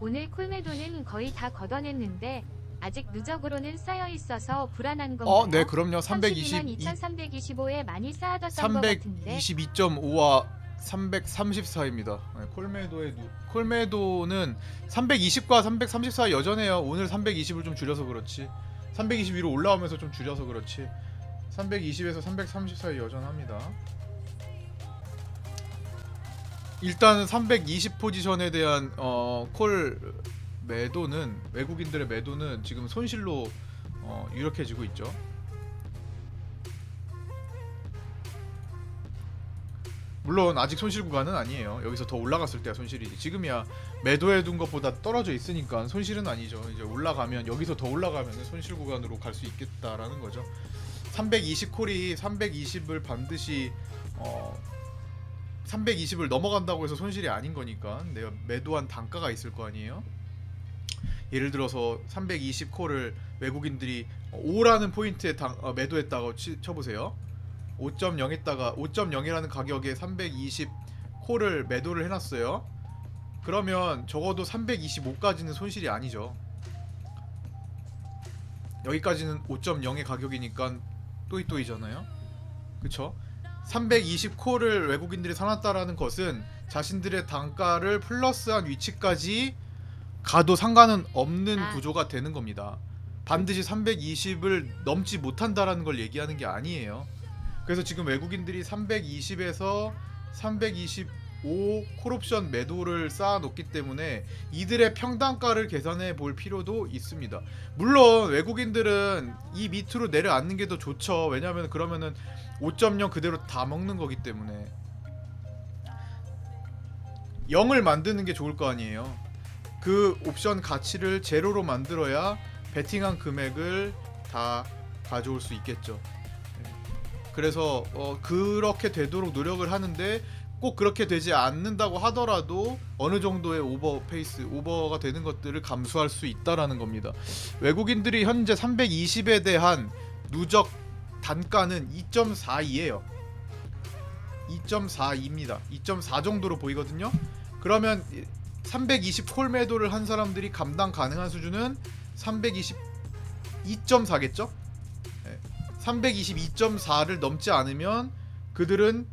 오늘 콜메도는 거의 다 걷어냈는데 아직 누적으로는 쌓여 있어서 불안한 건가요? 어, 네, 그럼요. 320 2325에 많이 쌓아뒀던 것 같은데 322.5와 334입니다. 콜메도의 누, 콜메도는 320과 334 여전해요. 오늘 320을 좀 줄여서 그렇지. 320 위로 올라오면서 좀 줄여서 그렇지. 320에서 334 여전합니다. 일단 320 포지션에 대한 어, 콜 매도는 외국인들의 매도는 지금 손실로 어, 유력해지고 있죠. 물론 아직 손실 구간은 아니에요. 여기서 더 올라갔을 때가 손실이지. 지금이야 매도해 둔 것보다 떨어져 있으니까 손실은 아니죠. 이제 올라가면 여기서 더 올라가면 손실 구간으로 갈 수 있겠다라는 거죠. 320 콜이 320을 반드시 어 320을 넘어간다고 해서 손실이 아닌 거니까 내가 매도한 단가가 있을 거 아니에요. 예를 들어서 320 콜을 외국인들이 5라는 포인트에 당, 어, 매도했다고 치, 쳐보세요. 5.0에다가 5.0이라는 가격에 320 콜을 매도를 해놨어요. 그러면 적어도 325까지는 손실이 아니죠. 여기까지는 5.0의 가격이니까 또이또이잖아요. 그쵸? 320 콜을 외국인들이 사놨다라는 것은 자신들의 단가를 플러스한 위치까지 가도 상관은 없는 아. 구조가 되는 겁니다. 반드시 320을 넘지 못한다라는 걸 얘기하는 게 아니에요. 그래서 지금 외국인들이 320에서 325 콜옵션 매도를 쌓아놓기 때문에 이들의 평단가를 계산해 볼 필요도 있습니다. 물론 외국인들은 이 밑으로 내려앉는 게 더 좋죠. 왜냐하면 그러면은 5.0 그대로 다 먹는 거기 때문에 0을 만드는 게 좋을 거 아니에요. 그 옵션 가치를 제로로 만들어야 베팅한 금액을 다 가져올 수 있겠죠. 네. 그래서 어, 그렇게 되도록 노력을 하는데 꼭 그렇게 되지 않는다고 하더라도 어느 정도의 오버 페이스, 오버가 되는 것들을 감수할 수 있다라는 겁니다. 외국인들이 현재 320에 대한 누적 단가는 2.42예요. 2.42입니다. 2.4 정도로 보이거든요. 그러면 320 콜 매도를 한 사람들이 감당 가능한 수준은 322.4겠죠? 322.4를 넘지 않으면 그들은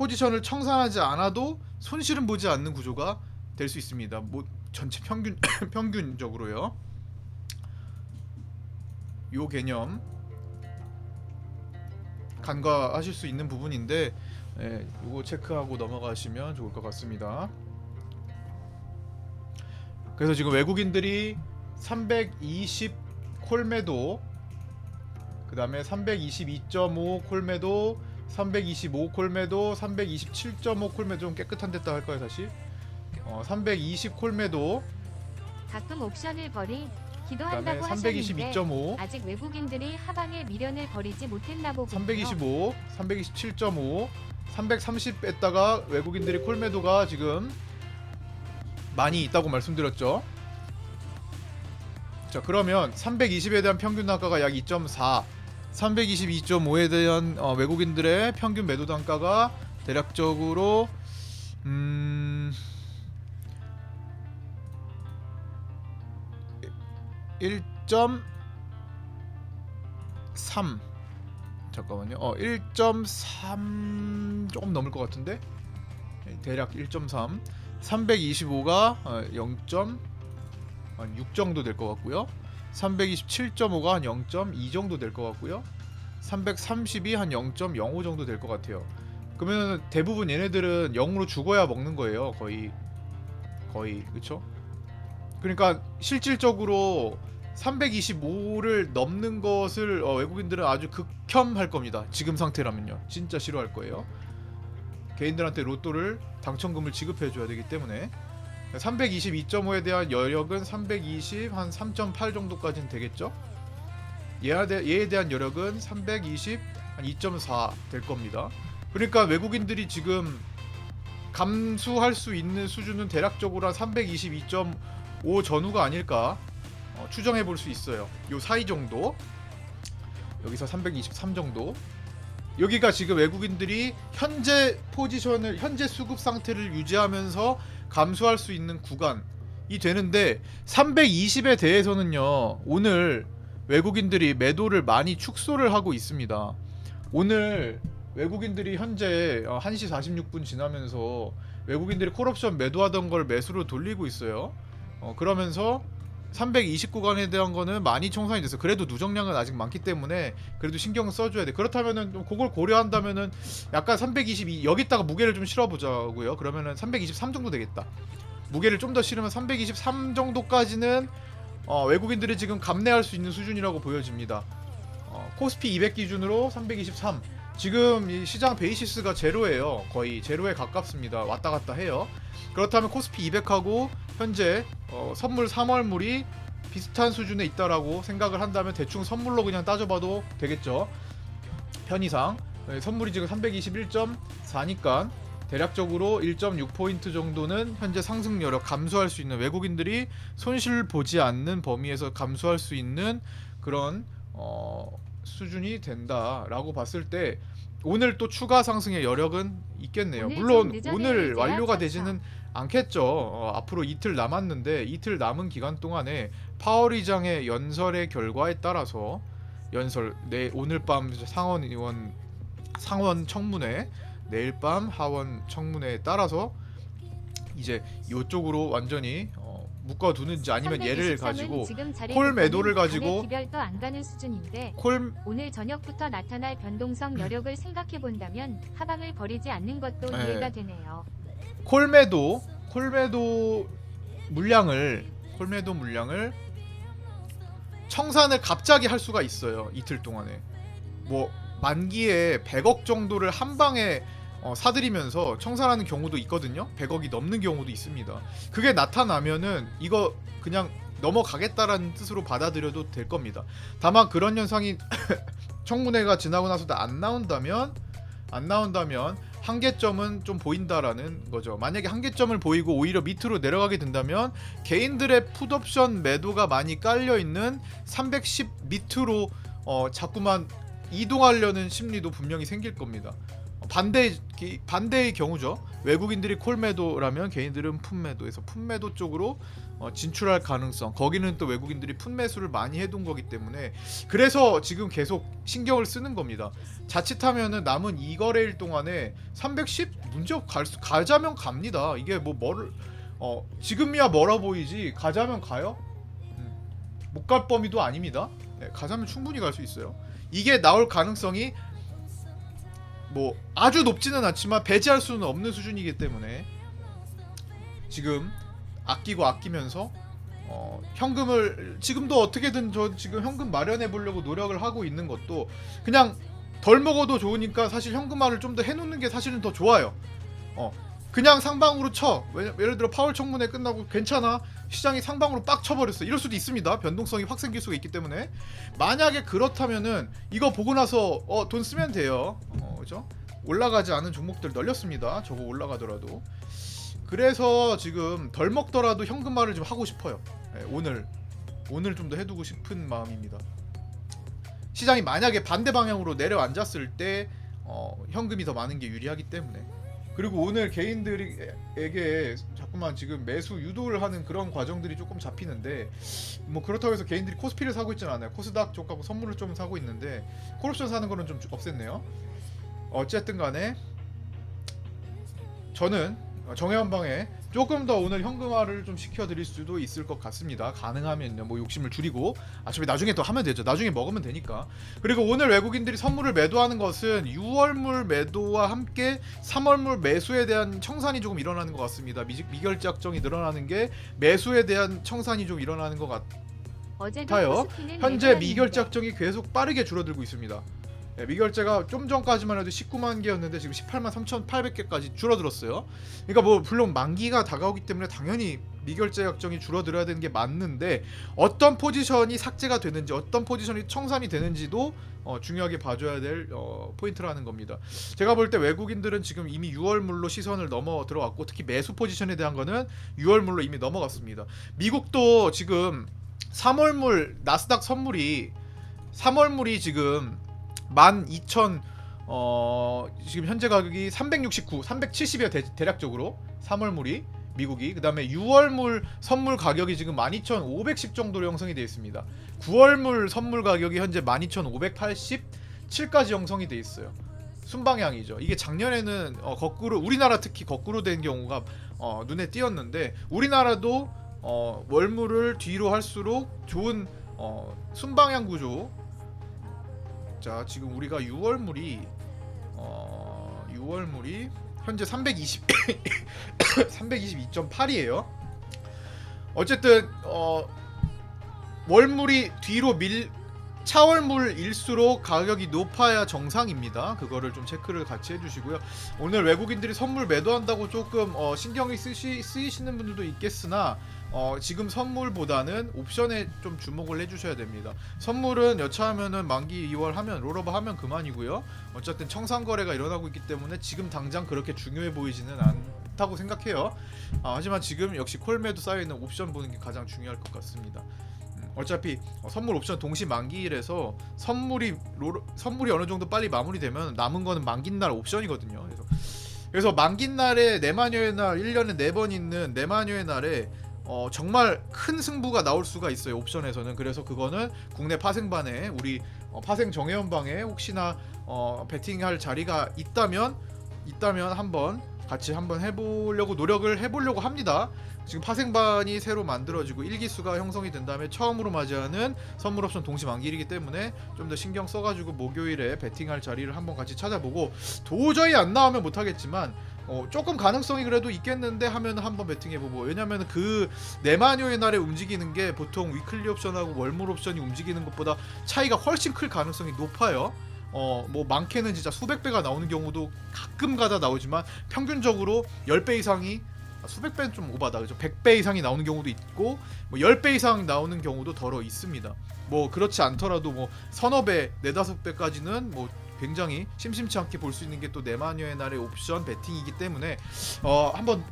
포지션을 청산하지 않아도 손실은 보지 않는 구조가 될 수 있습니다. 뭐 전체 평균 평균적으로요. 요 개념 간과하실 수 있는 부분인데 예, 요거 체크하고 넘어가시면 좋을 것 같습니다. 그래서 지금 외국인들이 320 콜매도 그 다음에 322.5 콜매도 325 콜매도 327.5 콜매도 좀 깨끗한 데다 할까요 다시 어, 320 콜매도 가끔 옵션을 버리 기도한다고 하셨는데 322.5 아직 외국인들이 하방에 미련을 버리지 못했나 보군요. 325 327.5 330에다가 외국인들이 콜매도가 지금 많이 있다고 말씀드렸죠. 자 그러면 320에 대한 평균 단가가 약 2.4 322.5에 대한 어, 외국인들의 평균 매도 단가가 대략적으로 음 1.3 잠깐만요. 어 1.3 조금 넘을 것 같은데 네, 대략 1.3 325가 어, 0.6 정도 될 것 같고요. 327.5가 한 0.2 정도 될 것 같고요. 330이 한0.05 정도 될 것 같아요. 그러면 대부분 얘네들은 0으로 죽어야 먹는 거예요. 거의 거의 그렇죠? 그러니까 실질적으로 325를 넘는 것을 어, 외국인들은 아주 극혐할 겁니다. 지금 상태라면요. 진짜 싫어할 거예요. 개인들한테 로또를 당첨금을 지급해 줘야 되기 때문에 322.5에 대한 여력은 320 한 3.8 정도까지는 되겠죠. 얘에, 대한 여력은 320한2.4 될 겁니다. 그러니까 외국인들이 지금 감수할 수 있는 수준은 대략적으로 한 322.5 전후가 아닐까 어, 추정해 볼 수 있어요. 요 사이 정도. 여기서 323 정도. 여기가 지금 외국인들이 현재 포지션을 현재 수급 상태를 유지하면서 감수할 수 있는 구간 되는데 320에 대해서는요. 오늘 외국인들이 매도를 많이 축소를 하고 있습니다. 오늘 외국인들이 현재 어, 1시 46분 지나면서 외국인들이 콜옵션 매도하던 걸 매수로 돌리고 있어요. 어, 그러면서 320 구간에 대한 거는 많이 청산이 돼서 그래도 누적량은 아직 많기 때문에 그래도 신경 써줘야 돼. 그렇다면은 좀 그걸 고려한다면은 약간 322 여기다가 무게를 좀 실어보자고요. 그러면은 323 정도 되겠다. 무게를 좀 더 실으면 323 정도까지는 어, 외국인들이 지금 감내할 수 있는 수준이라고 보여집니다. 어, 코스피 200 기준으로 323. 지금 이 시장 베이시스가 제로예요. 거의 제로에 가깝습니다. 왔다 갔다 해요. 그렇다면 코스피 200하고 현재 어, 선물 3월물이 비슷한 수준에 있다라고 생각을 한다면 대충 선물로 그냥 따져봐도 되겠죠. 편의상 네, 선물이 지금 321.4니까 대략적으로 1.6포인트 정도는 현재 상승 여력 감소할 수 있는 외국인들이 손실 보지 않는 범위에서 감소할 수 있는 그런 어, 수준이 된다라고 봤을 때 오늘 또 추가 상승의 여력은 있겠네요. 오늘 물론 오늘 완료가. 되지는 않겠죠. 어, 앞으로 이틀 남았는데 이틀 남은 기간 동안에 파월 의장의 연설의 결과에 따라서 연설 내 오늘 밤 상원 의원 상원 청문회 내일 밤 하원 청문회에 따라서 이제 이쪽으로 완전히 어, 묶어두는지 아니면 얘를 323은 가지고 콜 매도를 가지고 기별도 안 가는 수준인데 콜 오늘 저녁부터 나타날 변동성 여력을 생각해 본다면 하방을 버리지 않는 것도 네. 이해가 되네요. 콜매도 콜매도 물량을 콜매도 물량을 청산을 갑자기 할 수가 있어요 이틀 동안에. 뭐 만기에 100억 정도를 한 방에 어, 사들이면서 청산하는 경우도 있거든요. 100억이 넘는 경우도 있습니다. 그게 나타나면은 이거 그냥 넘어가겠다라는 뜻으로 받아들여도 될 겁니다. 다만 그런 현상이 청문회가 지나고 나서도 안 나온다면 안 나온다면 한계점은 좀 보인다라는 거죠. 만약에 한계점을 보이고 오히려 밑으로 내려가게 된다면 개인들의 풋옵션 매도가 많이 깔려 있는 310 밑으로 어, 자꾸만 이동하려는 심리도 분명히 생길 겁니다. 어, 반대 기- 반대의 경우죠. 외국인들이 콜 매도라면 개인들은 풋 매도에서 풋 매도 쪽으로 어, 진출할 가능성. 거기는 또 외국인들이 풋 매수를 많이 해둔 거기 때문에 그래서 지금 계속 신경을 쓰는 겁니다. 자칫하면은 남은 이 거래일 동안에 310 문제 없갈 수, 가자면 갑니다. 이게 뭐 뭐를 어 지금이야 멀어 보이지 가자면 가요. 음, 못갈 범위도 아닙니다. 네, 가자면 충분히 갈 수 있어요. 이게 나올 가능성이 뭐 아주 높지는 않지만 배제할 수는 없는 수준이기 때문에 지금 아끼고 아끼면서 어, 현금을 지금도 어떻게든 저 지금 현금 마련해 보려고 노력을 하고 있는 것도 그냥 덜 먹어도 좋으니까 사실 현금화를 좀 더 해놓는 게 사실은 더 좋아요. 어 그냥 상방으로 쳐. 왜냐, 예를 들어 파월 청문회 끝나고 괜찮아 시장이 상방으로 빡 쳐버렸어. 이럴 수도 있습니다. 변동성이 확 생길 수가 있기 때문에 만약에 그렇다면은 이거 보고 나서 어, 돈 쓰면 돼요. 어, 그죠? 올라가지 않은 종목들 널렸습니다. 저거 올라가더라도. 그래서 지금 덜 먹더라도 현금화를 좀 하고 싶어요. 예, 오늘 오늘 좀 더 해두고 싶은 마음입니다. 시장이 만약에 반대 방향으로 내려앉았을 때 어, 현금이 더 많은 게 유리하기 때문에 그리고 오늘 개인들에게 자꾸만 지금 매수 유도를 하는 그런 과정들이 조금 잡히는데 뭐 그렇다고 해서 개인들이 코스피를 사고 있지는 않아요 코스닥 쪽하고 선물을 좀 사고 있는데 콜옵션 사는 거는 좀 없앴네요 어쨌든 간에 저는 정해원방에 조금 더 오늘 현금화를 좀 시켜드릴 수도 있을 것 같습니다. 가능하면요. 뭐 욕심을 줄이고 어차피 나중에 또 하면 되죠. 나중에 먹으면 되니까. 그리고 오늘 외국인들이 선물을 매도하는 것은 6월물 매도와 함께 3월물 매수에 대한 청산이 조금 일어나는 것 같습니다. 미, 미결제 확정이 늘어나는 게 매수에 대한 청산이 좀 일어나는 것 같아요. 현재 미결제 확정이 계속 빠르게 줄어들고 있습니다. 네, 미결제가 좀 전까지만 해도 19만 개였는데 지금 18만 3,800개까지 줄어들었어요. 그러니까 뭐 물론 만기가 다가오기 때문에 당연히 미결제 확정이 줄어들어야 되는 게 맞는데 어떤 포지션이 삭제가 되는지 어떤 포지션이 청산이 되는지도 어, 중요하게 봐줘야 될 어, 포인트라는 겁니다. 제가 볼 때 외국인들은 지금 이미 6월물로 시선을 넘어 들어왔고 특히 매수 포지션에 대한 거는 6월물로 이미 넘어갔습니다. 미국도 지금 3월물 나스닥 선물이 3월물이 지금 12,000 어, 지금 현재 가격이 369, 370이요 대, 대략적으로 3월물이 미국이 그 다음에 6월물 선물 가격이 지금 12,510 정도로 형성이 되어 있습니다. 9월물 선물 가격이 현재 12,587까지 형성이 되어 있어요. 순방향이죠. 이게 작년에는 어, 거꾸로 우리나라 특히 거꾸로 된 경우가 어, 눈에 띄었는데 우리나라도 어, 월물을 뒤로 할수록 좋은 어, 순방향 구조. 자 지금 우리가 6월물이 어, 6월물이 현재 320 322.8이에요. 어쨌든 어, 월물이 뒤로 밀 차월물일수록 가격이 높아야 정상입니다. 그거를 좀 체크를 같이 해주시고요. 오늘 외국인들이 선물 매도한다고 조금 어, 신경이 쓰시, 쓰이시는 분들도 있겠으나 어, 지금 선물보다는 옵션에 좀 주목을 해주셔야 됩니다. 선물은 여차하면은 만기 2월 하면 롤오버 하면 그만이고요. 어쨌든 청산 거래가 일어나고 있기 때문에 지금 당장 그렇게 중요해 보이지는 않다고 생각해요. 아, 하지만 지금 역시 콜매도 쌓여 있는 옵션 보는 게 가장 중요할 것 같습니다. 음, 어차피 어, 선물 옵션 동시 만기일에서 선물이 롤, 선물이 어느 정도 빨리 마무리되면 남은 거는 만기 날 옵션이거든요. 그래서 그래서 만기 날에 내마녀의 날 1년에 4번 있는 내마녀의 날에 어, 정말 큰 승부가 나올 수가 있어요 옵션에서는 그래서 그거는 국내 파생반에 우리 어, 파생 정회원방에 혹시나 어, 베팅할 자리가 있다면 있다면 한번 같이 한번 해보려고 노력을 해보려고 합니다. 지금 파생반이 새로 만들어지고 일기수가 형성이 된 다음에 처음으로 맞이하는 선물 옵션 동시 만기이기 때문에 좀 더 신경 써가지고 목요일에 베팅할 자리를 한번 같이 찾아보고 도저히 안 나오면 못하겠지만 어, 조금 가능성이 그래도 있겠는데 하면 한번 베팅해보고. 왜냐면 그 네마뇨의 날에 움직이는 게 보통 위클리 옵션하고 월물 옵션이 움직이는 것보다 차이가 훨씬 클 가능성이 높아요. 어 뭐 많게는 진짜 수백 배가 나오는 경우도 가끔 가다 나오지만 평균적으로 10배 이상이 아, 수백 배는 좀 오바다. 그죠? 100배 이상이 나오는 경우도 있고 뭐 10배 이상 나오는 경우도 더러 있습니다. 뭐 그렇지 않더라도 뭐 서너 배 네다섯 배까지는 뭐 굉장히 심심치 않게 볼 수 있는 게 또 네마녀의 날의 옵션 베팅이기 때문에 어 한번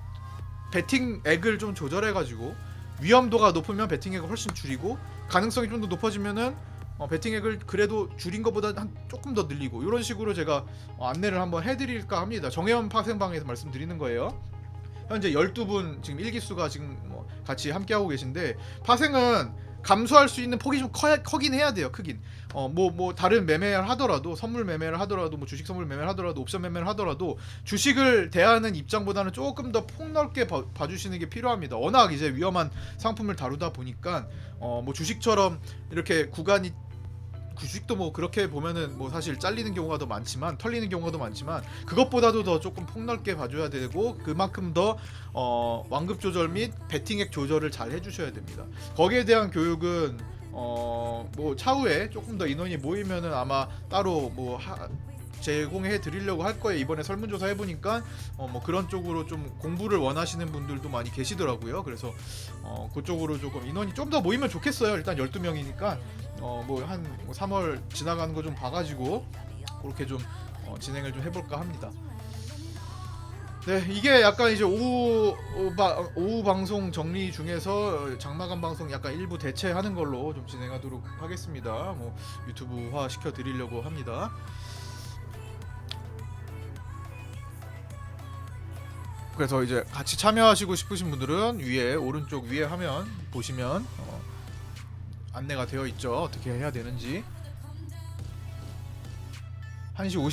베팅액을 좀 조절해 가지고 위험도가 높으면 베팅액을 훨씬 줄이고 가능성이 좀 더 높아지면은 어, 베팅액을 그래도 줄인 것보다 한 조금 더 늘리고 이런 식으로 제가 어, 안내를 한번 해드릴까 합니다. 정혜원 파생방에서 말씀드리는 거예요. 현재 12분 지금 일기수가 지금 뭐 같이 함께하고 계신데 파생은 감수할 수 있는 폭이 좀 커, 커긴 해야 돼요 크긴. 어 뭐 뭐 다른 매매를 하더라도 선물 매매를 하더라도 뭐 주식 선물 매매를 하더라도 옵션 매매를 하더라도 주식을 대하는 입장보다는 조금 더 폭넓게 봐, 봐주시는 게 필요합니다. 워낙 이제 위험한 상품을 다루다 보니까 어 뭐 주식처럼 이렇게 구간이 주식도 뭐 그렇게 보면은 뭐 사실 잘리는 경우가 더 많지만 털리는 경우가 더 많지만 그것보다도 더 조금 폭넓게 봐줘야 되고 그만큼 더 어, 완급 조절 및 베팅액 조절을 잘 해주셔야 됩니다. 거기에 대한 교육은 어, 뭐 차후에 조금 더 인원이 모이면은 아마 따로 뭐 하, 제공해 드리려고 할 거예요. 이번에 설문조사 해보니까 어, 뭐 그런 쪽으로 좀 공부를 원하시는 분들도 많이 계시더라고요. 그래서 어, 그쪽으로 조금 인원이 좀 더 모이면 좋겠어요. 일단 12명이니까 어, 뭐 한 3월 지나가는 거 좀 봐가지고 그렇게 좀 어, 진행을 좀 해볼까 합니다. 네, 이게 약간 이제 오후 어, 바, 오후 방송 정리 중에서 장마감 방송 약간 일부 대체하는 걸로 좀 진행하도록 하겠습니다. 뭐 유튜브화 시켜 드리려고 합니다. 그래서 이제 같이 참여하시고 싶으신 분들은 위에 오른쪽 위에 화면 보시면 어, 안내가 되어 있죠. 어떻게 해야 되는지. 1시 50